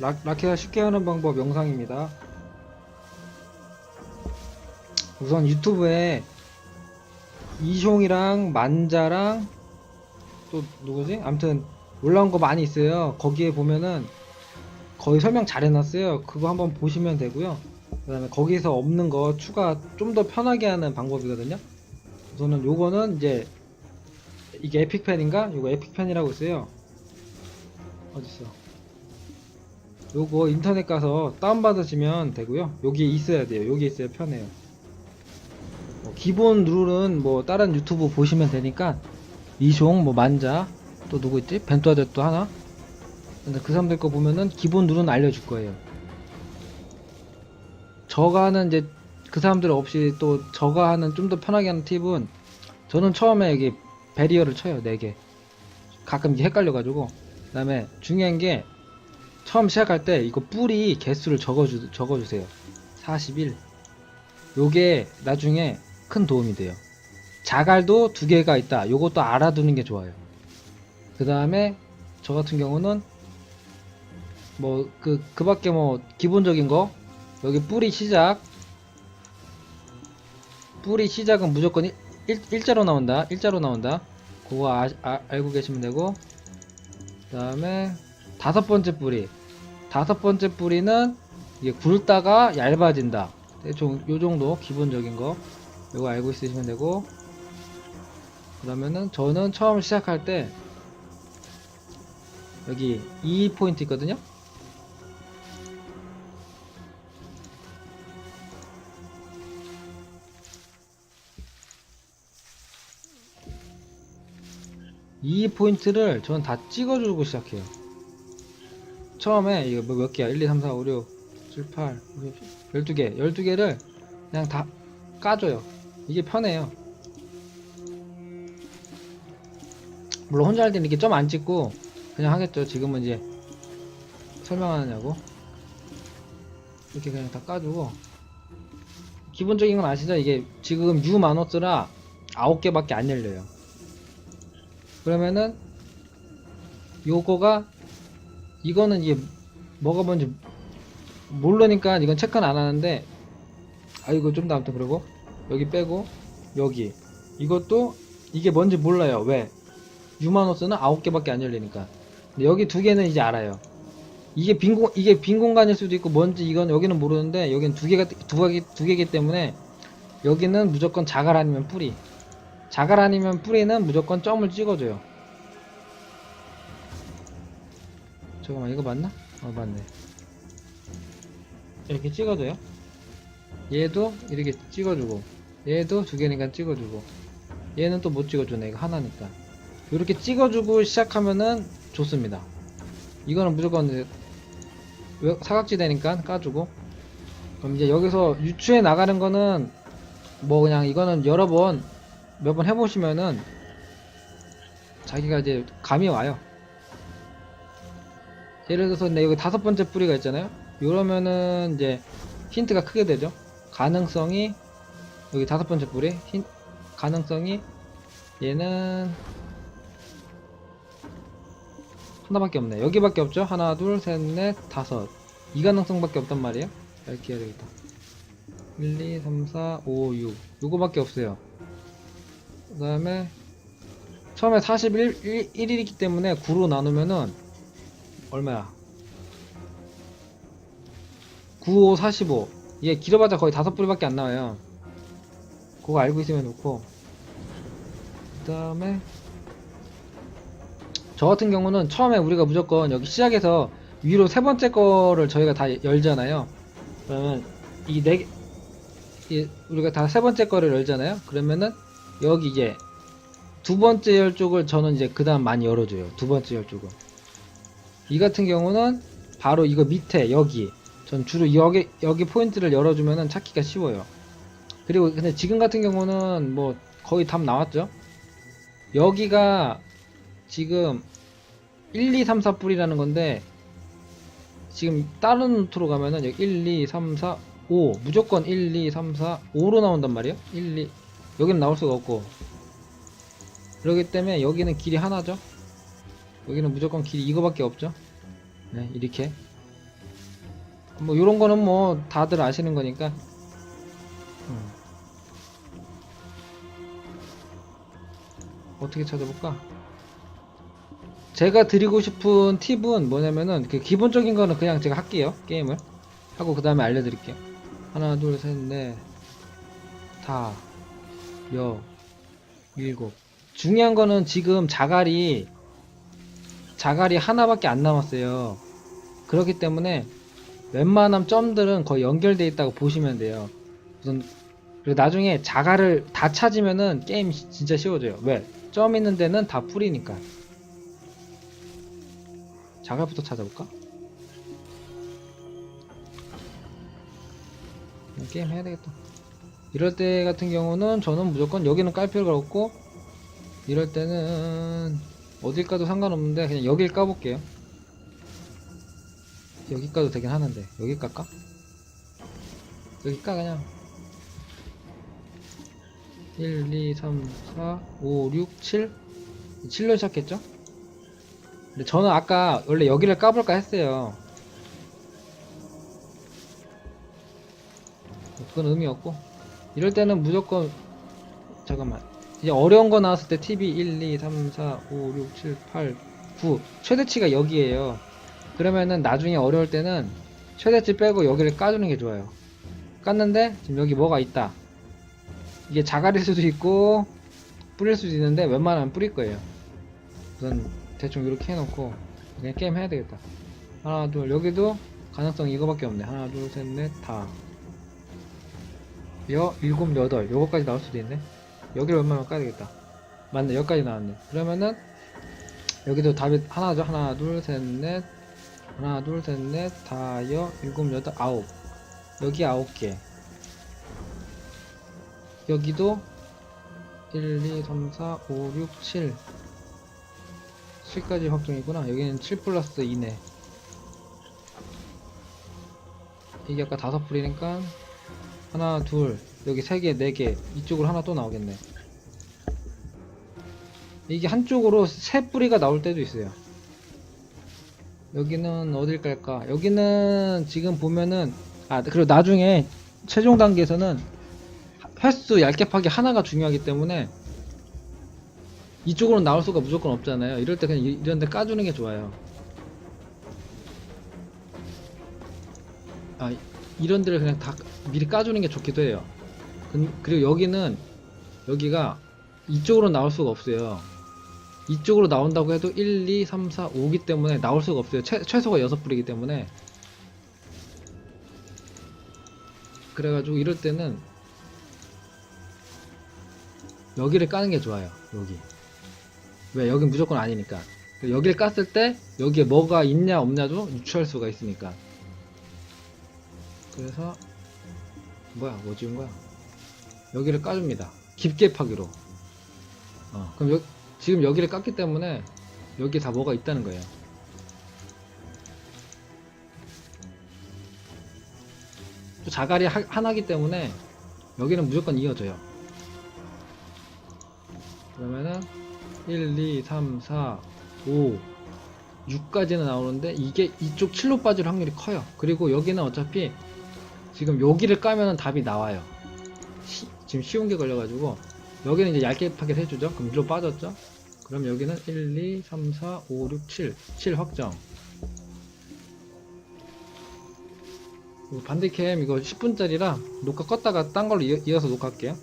라, 라켓을 쉽게 하는 방법 영상입니다. 우선 유튜브에 이숑이랑 만자랑 또 누구지? 아무튼 올라온 거 많이 있어요. 거기에 보면은 거의 설명 잘 해놨어요. 그거 한번 보시면 되고요. 그 다음에 거기서 없는 거 추가 좀 더 편하게 하는 방법이거든요. 우선은 요거는 이제 이게 에픽펜인가? 요거 에픽펜이라고 있어요. 어딨어? 요거 인터넷 가서 다운받으시면 되고요. 여기 있어야 돼요. 여기 있어야 편해요. 뭐 기본 룰은 뭐 다른 유튜브 보시면 되니까 이숑, 뭐 만자, 또 누구 있지? 벤투아데 또 하나? 근데 그 사람들 거 보면은 기본 룰은 알려줄 거예요. 저가 하는 이제 그 사람들 없이 또 저가 하는 좀 더 편하게 하는 팁은 저는 처음에 여기 베리어를 쳐요 4개 가끔 이게 헷갈려가지고 그 다음에 중요한 게 처음 시작할 때 이거 뿌리 개수를 적어주, 적어주세요. 41 요게 나중에 큰 도움이 돼요. 자갈도 두 개가 있다. 요것도 알아두는 게 좋아요. 그 다음에 저 같은 경우는 뭐 그 그 밖에 뭐 기본적인 거. 여기 뿌리 시작. 뿌리 시작은 무조건 일, 일, 일자로 나온다. 일자로 나온다. 그거 아, 아- 알고 계시면 되고. 그 다음에 다섯 번째 뿌리 다섯 번째 뿌리는 이게 굵다가 얇아진다. 대충 요 정도 기본적인 거. 이거 알고 있으시면 되고. 그러면은 저는 처음 시작할 때 여기 이 포인트 있거든요? 이 포인트를 저는 다 찍어주고 시작해요. 처음에 이거 뭐 몇 개야? 1, 2, 3, 4, 5, 6, 7, 8, 12개. 12개를 그냥 다 까줘요. 이게 편해요. 물론 혼자 할 때는 이렇게 점 안 찍고 그냥 하겠죠. 지금은 이제 설명하느냐고. 이렇게 그냥 다 까주고. 기본적인 건 아시죠? 이게 지금 U 마노스라 9개밖에 안 열려요. 그러면은 요거가 이거는 이게 뭐가 뭔지 모르니까 이건 체크는 안 하는데 아 이거 좀 더 아무튼 그러고 여기 빼고 여기. 이것도 이게 뭔지 몰라요. 왜? 유마노스는 아홉 개밖에 안 열리니까. 근데 여기 두 개는 이제 알아요. 이게 빈 공, 이게 빈 공간일 수도 있고 뭔지 이건 여기는 모르는데 여기는 두 개가 두 개, 두 개기 때문에 여기는 무조건 자갈 아니면 뿌리. 자갈 아니면 뿌리는 무조건 점을 찍어줘요. 잠깐만 이거 맞나? 어 맞네. 이렇게 찍어줘요. 얘도 이렇게 찍어주고 얘도 두 개니까 찍어주고 얘는 또 못 찍어주네 이거 하나니까 이렇게 찍어주고 시작하면은 좋습니다. 이거는 무조건 사각지대니까 까주고 그럼 이제 여기서 유추해 나가는 거는 뭐 그냥 이거는 여러 번 몇 번 해보시면은 자기가 이제 감이 와요. 예를 들어서 근데 여기 다섯 번째 뿌리가 있잖아요. 이러면은 이제 힌트가 크게 되죠. 가능성이 여기 다섯 번째 뿌리 힌, 가능성이 얘는 하나밖에 없네. 여기밖에 없죠. 하나, 둘, 셋, 넷, 다섯. 이 가능성밖에 없단 말이에요. 이렇게 해야 되겠다. 1, 2, 3, 4, 5, 6. 요거밖에 없어요. 그 다음에 처음에 41, 1이기 때문에 9로 나누면은 얼마야? 9, 5, 45 이게 길어봤자 거의 다섯 뿌리밖에 안 나와요 그거 알고 있으면 좋고 그 다음에 저 같은 경우는 처음에 우리가 무조건 여기 시작해서 위로 세 번째 거를 저희가 다 열잖아요 그러면 이 네 개, 이 우리가 다 세 번째 거를 열잖아요 그러면은 여기 이제 두 번째 열 쪽을 저는 이제 그 다음 많이 열어줘요. 두 번째 열 쪽은. 이 같은 경우는 바로 이거 밑에 여기. 전 주로 여기, 여기 포인트를 열어주면은 찾기가 쉬워요. 그리고 근데 지금 같은 경우는 뭐 거의 답 나왔죠? 여기가 지금 1, 2, 3, 4 뿌리라는 건데 지금 다른 노트로 가면은 여기 1, 2, 3, 4, 5 무조건 1, 2, 3, 4, 5로 나온단 말이에요. 1, 2 여기는 나올 수가 없고 그렇기 때문에 여기는 길이 하나죠 여기는 무조건 길이 이거밖에 없죠? 네 이렇게. 뭐 요런 거는 뭐 다들 아시는 거니까. 음. 어떻게 찾아볼까? 제가 드리고 싶은 팁은 뭐냐면은 그 기본적인 거는 그냥 제가 할게요 게임을. 하고 그 다음에 알려드릴게요. 하나 둘셋넷 다, 여, 일곱. 중요한 거는 지금 자갈이 자갈이 하나밖에 안 남았어요. 그렇기 때문에 웬만한 점들은 거의 연결돼 있다고 보시면 돼요. 우선 그리고 나중에 자갈을 다 찾으면은 게임 시- 진짜 쉬워져요. 왜? 점 있는 데는 다 풀이니까. 자갈부터 찾아볼까? 게임 해야 되겠다. 이럴 때 같은 경우는 저는 무조건 여기는 깔 필요가 없고 이럴 때는 어딜 까도 상관없는데 그냥 여길 까볼게요. 여기 까도 되긴 하는데. 여기 깔까? 여기 까 그냥. 1, 2, 3, 4, 5, 6, 7 7로 시작했죠? 근데 저는 아까 원래 여기를 까볼까 했어요. 그건 의미 없고. 이럴 때는 무조건 잠깐만 이제 어려운 거 나왔을 때 TV 1, 2, 3, 4, 5, 6, 7, 8, 9 최대치가 여기에요. 그러면은 나중에 어려울 때는 최대치 빼고 여기를 까주는 게 좋아요. 깠는데 지금 여기 뭐가 있다. 이게 자갈일 수도 있고 뿌릴 수도 있는데 웬만하면 뿌릴 거예요. 우선 대충 이렇게 해놓고 그냥 게임 해야 되겠다. 하나 둘 여기도 가능성 이거밖에 없네. 하나 둘 셋 넷 다. 여 일곱 여덟. 요거까지 나올 수도 있네 여기를 웬만하면 까야 되겠다. 맞네 여기까지 나왔네. 그러면은 여기도 답이 하나죠? 하나 둘 셋 넷. 하나 둘 셋 넷. 다여 일곱 여덟 아홉. 여기 아홉 개. 여기도 1, 2, 3, 4, 5, 6, 7 7까지 확정이구나. 여기는 7 플러스 2네. 이게 아까 다섯 불이니까 하나 둘 여기 세개네 개. 이쪽으로 하나 또 나오겠네. 이게 한쪽으로 세 뿌리가 나올 때도 있어요. 여기는 어딜 깔까? 여기는 지금 보면은 아 그리고 나중에 최종 단계에서는 횟수 얇게 파기 하나가 중요하기 때문에 이쪽으로 나올 수가 무조건 없잖아요. 이럴 때 그냥 이- 이런 데 까주는 게 좋아요. 아 이런 데를 그냥 다 미리 까주는 게 좋기도 해요 근- 그리고 여기는 여기가 이쪽으로 나올 수가 없어요. 이쪽으로 나온다고 해도 1, 2, 3, 4, 5기 때문에 나올 수가 없어요. 최, 최소가 6불이기 때문에. 그래가지고 이럴 때는 여기를 까는 게 좋아요 여기. 왜? 여긴 무조건 아니니까. 여기를 깠을 때 여기에 뭐가 있냐 없냐도 유추할 수가 있으니까. 그래서 뭐야? 뭐 지운 거야 여기를 까줍니다 깊게 파기로 어, 그럼 여, 지금 여기를 깠기 때문에 여기에 다 뭐가 있다는 거예요 또 자갈이 하, 하나기 때문에 여기는 무조건 이어져요 그러면은 1, 2, 3, 4, 5, 6까지는 나오는데 이게 이쪽 7로 빠질 확률이 커요. 그리고 여기는 어차피 지금 여기를 까면은 답이 나와요. 시- 지금 쉬운 게 걸려가지고 여기는 이제 얇게 파게 해주죠. 그럼 1로 빠졌죠. 그럼 여기는 1, 2, 3, 4, 5, 6, 7, 7 확정. 반대캠 이거 10분짜리라 녹화 껐다가 딴 걸로 이어, 이어서 녹화할게요.